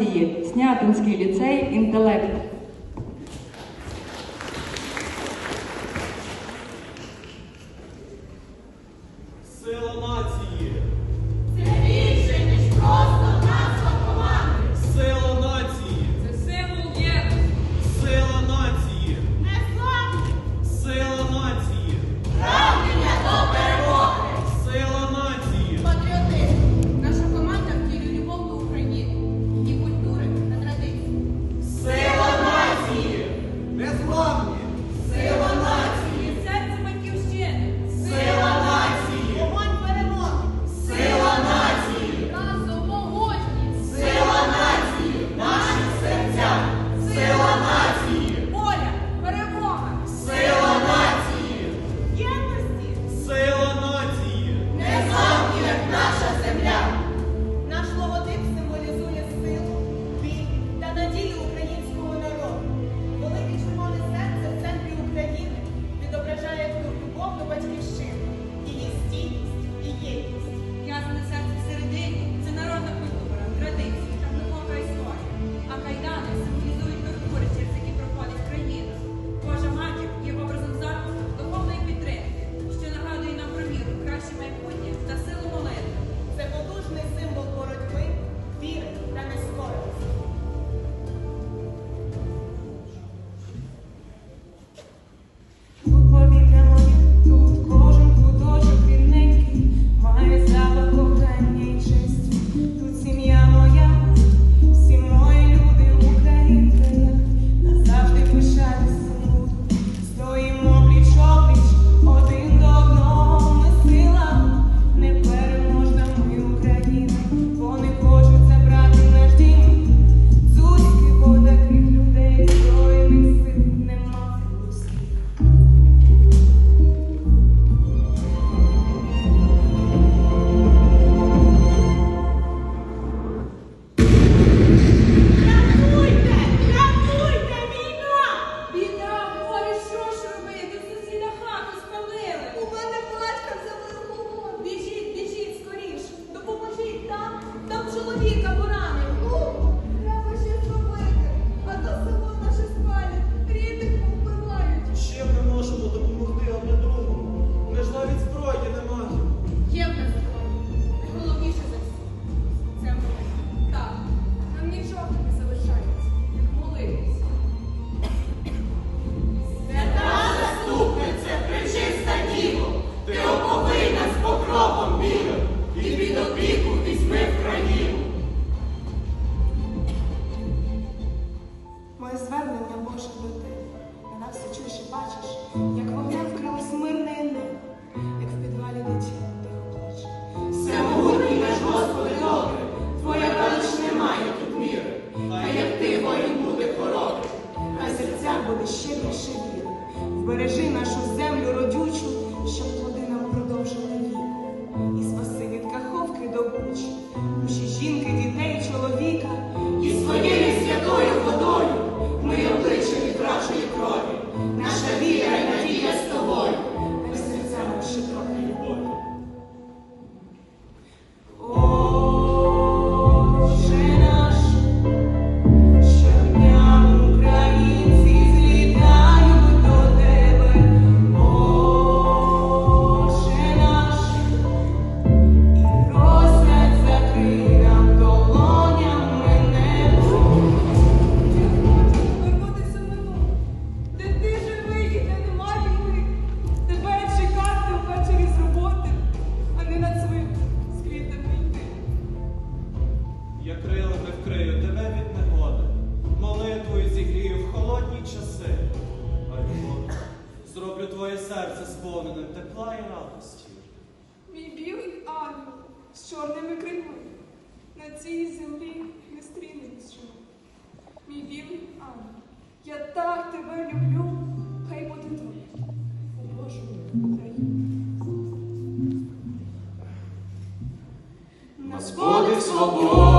презентації Снятинський ліцей інтелект. Сила і ще більше вір, Вбережи нашу землю родючу, щоб плоди нам продовжили віку. І спаси від каховки до бучі, душі жінки. серце сповнене тепла і радості. Мій білий ангел з чорними крилами на цій землі не стрінеться. Мій білий ангел, я так тебе люблю, хай буде твоє у Божу Україну. Господи свободи!